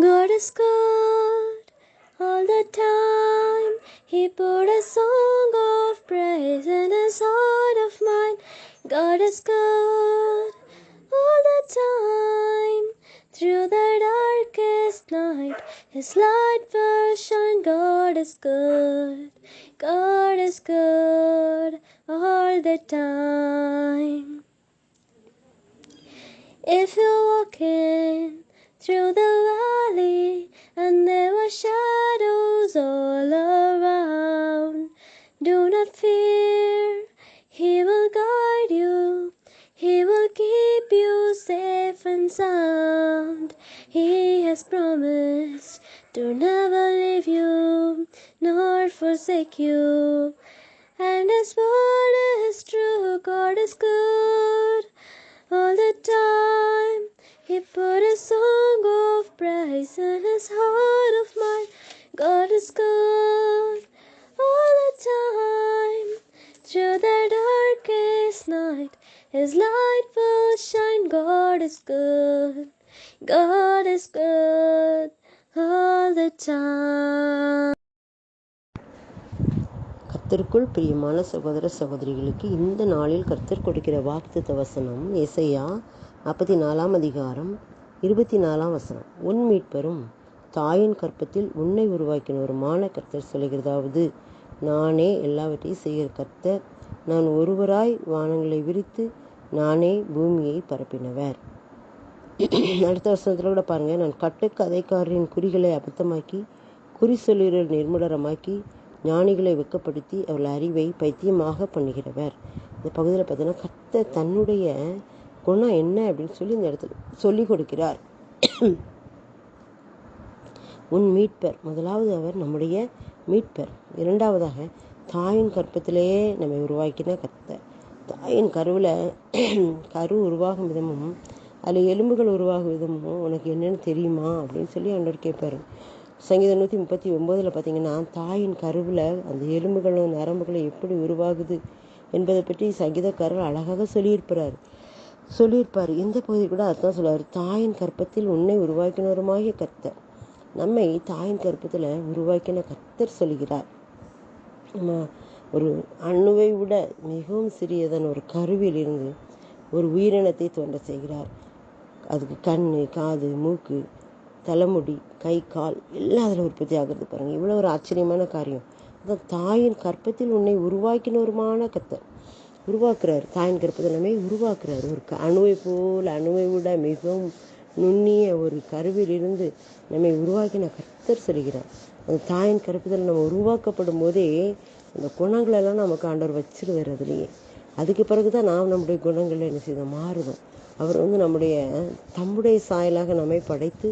God is good all the time. He put a song of praise in his heart of mine. God is good all the time. Through the darkest night, his light will shine. God is good. God is good all the time. If walking through the valley and there were shadows all around, do not fear. He will guide you. He will keep you safe and sound. He has promised to never leave you nor forsake you. And his word is true. God is good all the time. He put a song of praise in his heart of mine. God is good all the time. Through the darkest night, his light will shine. God is good. God is good all the time. கர்த்தருக்குள் பிரியமான சகோதர சகோதரிகளுக்கு இந்த நாளில் கர்த்தர் கொடுக்கிற வாக்குத்த வசனம் இசையா நாற்பத்தி நாலாம் அதிகாரம் இருபத்தி நாலாம் வசனம். உன் மீட்பெரும் தாயின் கற்பத்தில் உன்னை உருவாக்கினவருமான கர்த்தர் சொல்கிறதாவது நானே எல்லாவற்றையும் செய்கிற கர்த்தர் நான் ஒருவராய் வானங்களை விரித்து நானே பூமியை பரப்பினவர். அடுத்த வசனத்தில் கூட பாருங்கள் நான் கட்டுக்கதைக்காரரின் குறிகளை அபத்தமாக்கி குறி சொல்லுகிற நிர்மூலரமாக்கி ஞானிகளை வெக்கப்படுத்தி அவர்கள் அறிவை பைத்தியமாக பண்ணுகிறவர். இந்த பகுதியில் பார்த்தீங்கன்னா கத்த தன்னுடைய குணம் என்ன அப்படின்னு சொல்லி இந்த இடத்துல சொல்லிக் கொடுக்கிறார். உன் மீட்பர் முதலாவது அவர் நம்முடைய மீட்பர். இரண்டாவதாக தாயின் கற்பத்திலேயே நம்மை உருவாக்கின கத்த தாயின் கருவில் கரு உருவாகும் விதமும் அதில் எலும்புகள் உருவாகும் விதமும் உனக்கு என்னென்னு தெரியுமா அப்படின்னு சொல்லி ஆண்டவர் கேட்பாரு. சங்கீதம் நூற்றி முப்பத்தி ஒம்போதில் பார்த்தீங்கன்னா தாயின் கருவில் அந்த எலும்புகளும் நரம்புகளும் எப்படி உருவாகுது என்பதை பற்றி சங்கீதக்காரர் அழகாக சொல்லியிருப்பார் சொல்லியிருப்பார். இந்த பகுதி கூட அதுதான் சொல்லுவார் தாயின் கற்பத்தில் உன்னை உருவாக்கினருமாகிய கர்த்தர். நம்மை தாயின் கற்பத்தில் உருவாக்கின கர்த்தர் சொல்கிறார். நம்ம ஒரு அணுவை விட மிகவும் சிறியதன் ஒரு கருவில் இருந்து ஒரு உயிரினத்தை தோன்ற செய்கிறார். அதுக்கு கண் காது மூக்கு தலைமுடி கை கால் எல்லாம் அதில் உற்பத்தி ஆகிறது பாருங்கள் இவ்வளோ ஒரு ஆச்சரியமான காரியம். அதான் தாயின் கற்பத்தில் உன்னை உருவாக்கினோருமான கத்தர். உருவாக்குறாரு. தாயின் கற்பத்தில் நம்மை உருவாக்குறாரு. ஒரு அணுவை போல் அணுவை விட மிகவும் நுண்ணிய ஒரு கருவிலிருந்து நம்மை உருவாக்கின கர்த்தர் சொல்கிறார். அந்த தாயின் கற்பத்தில் நம்ம உருவாக்கப்படும் போதே அந்த குணங்களெல்லாம் நமக்கு ஆண்டவர் வச்சிருவார் அதுலேயே. அதுக்கு பிறகு தான் நாம் நம்முடைய குணங்கள் என்ன செய்தோம் மாறுதோம் அவர் வந்து நம்முடைய தம்முடைய சாயலாக நம்மை படைத்து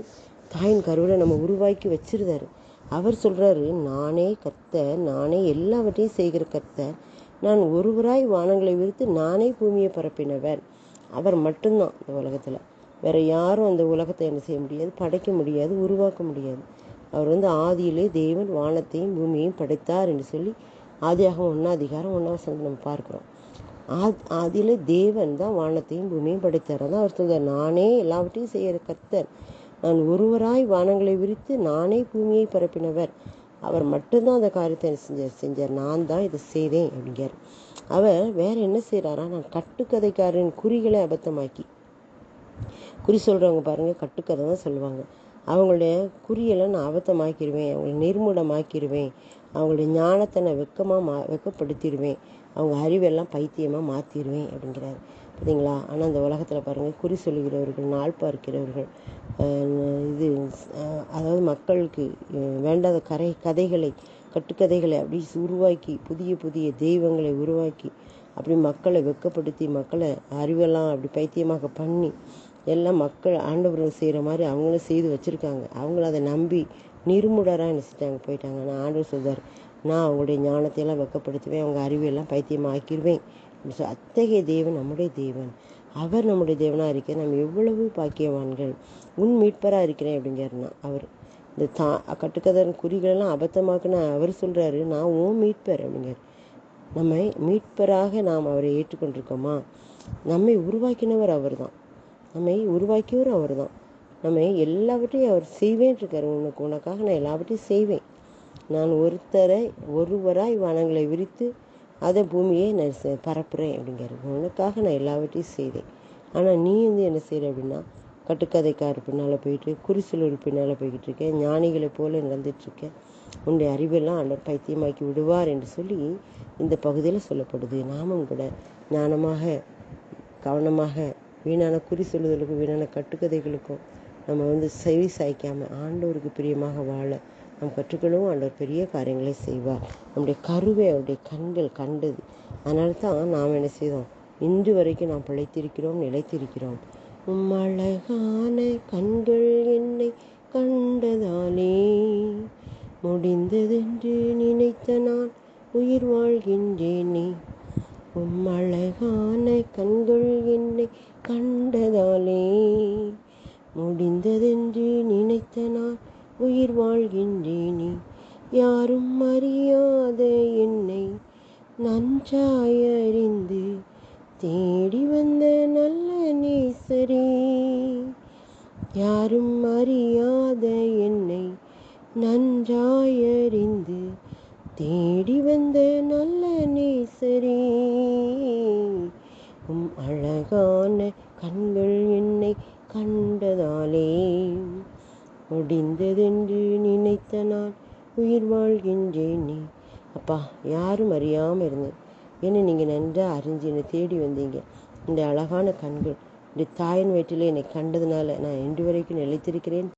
தாயின் கருவில் நம்ம உருவாக்கி வச்சிருந்தாரு. அவர் சொல்கிறாரு நானே கத்த நானே எல்லாவற்றையும் செய்கிற கத்த நான் ஒருவராய் வானங்களை விரித்து நானே பூமியை பரப்பினவர். அவர் மட்டும்தான் இந்த உலகத்தில். வேற யாரும் அந்த உலகத்தை என்ன செய்ய முடியாது படைக்க முடியாது உருவாக்க முடியாது. அவர் வந்து ஆதியிலே தேவன் வானத்தையும் பூமியையும் படைத்தார் என்று சொல்லி ஆதியாக ஒன்றா அதிகாரம் ஒன்றாம் வசனத்தை நம்ம பார்க்குறோம். ஆத் ஆதியிலே தேவன் தான் வானத்தையும் பூமியையும் படைத்தார். அதான் அவர் சொல்கிறார் நானே எல்லாவற்றையும் செய்கிற கர்த்தர். நான் ஒருவராய் வானங்களை விரித்து நானே பூமியை பரப்பினவர். அவர் மட்டும்தான் அந்த காரியத்தை செஞ்சார் செஞ்சார். நான் தான் இதை செய்தேன் அப்படிங்கிறார். அவர் வேற என்ன செய்கிறாரா நான் கட்டுக்கதைக்காரன் குறிகளை அபத்தமாக்கி. குறி சொல்கிறவங்க பாருங்கள் கட்டுக்கதை தான் சொல்லுவாங்க. அவங்களுடைய குறியெல்லாம் நான் அபத்தமாக்கிடுவேன் அவங்களை நிர்மூலமாக்கிடுவேன் அவங்களுடைய ஞானத்தை நான் வெக்கமாக மா வெக்கப்படுத்திடுவேன் அவங்க அறிவெல்லாம் பைத்தியமாக மாற்றிடுவேன் அப்படிங்கிறாரு. சரிங்களா ஆனால் இந்த உலகத்தில் பாருங்கள் குறி சொல்லுகிறவர்கள் நாள் பார்க்கிறவர்கள் இது அதாவது மக்களுக்கு வேண்டாத கரை கதைகளை கட்டுக்கதைகளை அப்படி உருவாக்கி புதிய புதிய தெய்வங்களை உருவாக்கி அப்படி மக்களை வெக்கப்படுத்தி மக்களை அறிவெல்லாம் அப்படி பைத்தியமாக பண்ணி எல்லாம் மக்கள் ஆண்டவர்கள் செய்கிற மாதிரி அவங்களும் செய்து வச்சுருக்காங்க. அவங்கள அதை நம்பி நிர்முடராக நினச்சிட்டாங்க போயிட்டாங்க. நான் ஆண்டவர் சொல்கிறார் நான் அவங்களுடைய ஞானத்தையெல்லாம் வெக்கப்படுத்துவேன் அவங்க அறிவையெல்லாம் பைத்தியமாக ஆக்கிடுவேன் அத்தகைய தேவன் நம்முடைய தேவன். அவர் நம்முடைய தேவனாக இருக்க நம்ம எவ்வளவு பாக்கியவான்கள். உன் மீட்பராக இருக்கிறேன் அப்படிங்கிறனா அவர் இந்த தா கட்டுக்கதன் குறிகளெல்லாம் அபத்தமாக்குன்னு அவர் சொல்கிறாரு நான் ஓ மீட்பர் அப்படிங்கிறார் நம்மை மீட்பராக நாம் அவரை ஏற்றுக்கொண்டிருக்கோமா? நம்மை உருவாக்கினவர் அவர் தான் நம்மை உருவாக்கியவர் அவர் தான் நம்மை எல்லாவற்றையும் அவர் செய்வேன் உனக்கு உனக்காக நான் எல்லாவற்றையும் செய்வேன். நான் ஒருத்தரை ஒருவராய் வனங்களை விரித்து அதை பூமியை நான் செ- பரப்புறேன் அப்படிங்கிறாரு. உனக்காக நான் எல்லாவற்றையும் செய்தேன். ஆனால் நீ வந்து என்ன செய்கிற அப்படின்னா கட்டுக்கதைக்கார் பின்னால் போயிட்டு குறிசலூர் பின்னால் போய்கிட்டு இருக்கேன் ஞானிகளைப் போல நடந்துட்டுருக்கேன் உன்னுடைய அறிவெல்லாம் ஆண்டவர் பைத்தியமாக்கி விடுவார் என்று சொல்லி இந்த பகுதியில் சொல்லப்படுது. நாமும் கூட ஞானமாக கவனமாக வீணான குறி சொல்லுதலுக்கும் வீணான கட்டுக்கதைகளுக்கும் நம்ம வந்து செவி சாய்க்காமல் ஆண்டவருக்கு பிரியமாக வாழ நாம் கற்றுக்கணும் ஆண்டவர் பெரிய காரியங்களை செய்வார். நம்முடைய கருவை அவருடைய கண்கள் கண்டது. அதனால தான் நாம் என்ன செய்தோம்? இன்று வரைக்கும் நாம் பிழைத்திருக்கிறோம் நிலைத்திருக்கிறோம். உம்மழகான கண்கள் என்னை கண்டதாலே முடிந்ததென்று நினைத்த நான் உயிர் வாழ்கின்றேனே. உம்மழகான கண்கள் என்னை கண்டதாலே முடிந்ததென்று நினைத்த நான் உயிர் வாழ்கின்றேனே. யாரும் அறியாத என்னை நன்றாயறிந்து தேடி வந்த நல்ல நேசரே. யாரும் அறியாத என்னை நன்றாயறிந்து தேடி வந்த நல்ல நேசரே. உம் அழகான கண்கள் என்னை கண்டதாலே ஒடிந்ததென்று நினைத்த நான் உயிர் வாழ்கின்றேனே. அப்பா யாரும் அறியாமல் இருந்தேன் என்ன நீங்கள் நன்றாக அறிஞ்சு என்னை தேடி வந்தீங்க. இந்த அழகான கண்கள் இந்த தாயின் வயிற்றிலே என்னை கண்டதுனால நான் இன்று வரைக்கும் நிலைத்திருக்கிறேன்.